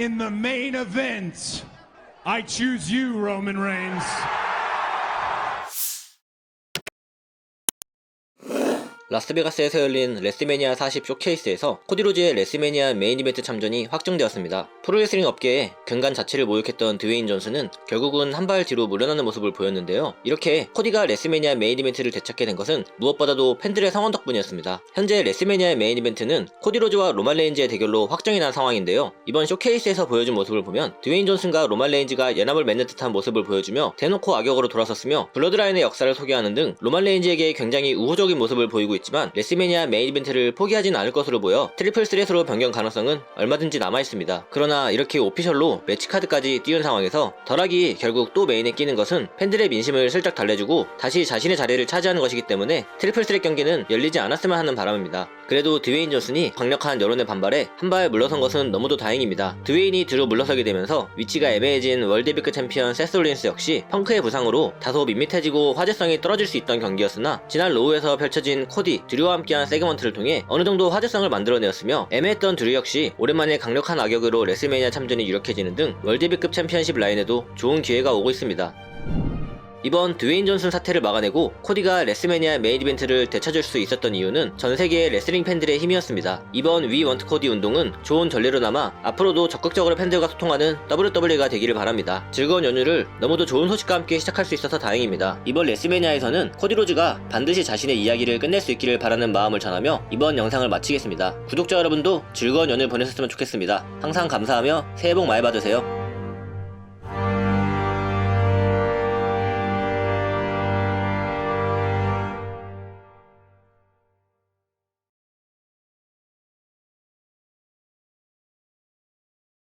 in the main event, I choose you, Roman Reigns. 라스베가스에서 열린 레스매니아 40 쇼케이스에서 코디로즈의 레스매니아 메인 이벤트 참전이 확정되었습니다. 프로레슬링 업계에 근간 자체를 모욕했던 드웨인 존슨은 결국은 한 발 뒤로 물러나는 모습을 보였는데요. 이렇게 코디가 레스매니아 메인 이벤트를 되찾게 된 것은 무엇보다도 팬들의 성원 덕분이었습니다. 현재 레스매니아 메인 이벤트는 코디로즈와 로만 레인즈의 대결로 확정이 난 상황인데요. 이번 쇼케이스에서 보여준 모습을 보면 드웨인 존슨과 로만 레인즈가 연합을 맺는 듯한 모습을 보여주며 대놓고 악역으로 돌아섰으며 블러드라인의 역사를 소개하는 등 로만 레인즈에게 굉장히 우호적인 모습을 보이고 있 지만 레스매니아 메인 이벤트를 포기하진 않을 것으로 보여 트리플 스렛으로 변경 가능성은 얼마든지 남아있습니다. 그러나 이렇게 오피셜로 매치 카드까지 띄운 상황에서 덜하기 결국 또 메인에 끼는 것은 팬들의 민심을 슬쩍 달래주고 다시 자신의 자리를 차지하는 것이기 때문에 트리플 스렛 경기는 열리지 않았으면 하는 바람입니다. 그래도 드웨인 존슨이 강력한 여론의 반발에 한발 물러선 것은 너무도 다행입니다. 드웨인이 뒤로 물러서게 되면서 위치가 애매해진 월드비크 챔피언 세스롤린스 역시 펑크의 부상으로 다소 밋밋해지고 화제성이 떨어질 수 있던 경기였으나 지난 로우에서 펼쳐진 코디, 드류와 함께한 세그먼트를 통해 어느 정도 화제성을 만들어내었으며 애매했던 드류 역시 오랜만에 강력한 악역으로 레슬매니아 참전이 유력해지는 등 월드비급 챔피언십 라인에도 좋은 기회가 오고 있습니다. 이번 드웨인 존슨 사태를 막아내고 코디가 레스매니아 메인 이벤트를 되찾을 수 있었던 이유는 전 세계의 레슬링 팬들의 힘이었습니다. 이번 위 원트 코디 운동은 좋은 전례로 남아 앞으로도 적극적으로 팬들과 소통하는 WWE가 되기를 바랍니다. 즐거운 연휴를 너무도 좋은 소식과 함께 시작할 수 있어서 다행입니다. 이번 레스매니아에서는 코디 로즈가 반드시 자신의 이야기를 끝낼 수 있기를 바라는 마음을 전하며 이번 영상을 마치겠습니다. 구독자 여러분도 즐거운 연휴 보내셨으면 좋겠습니다. 항상 감사하며 새해 복 많이 받으세요.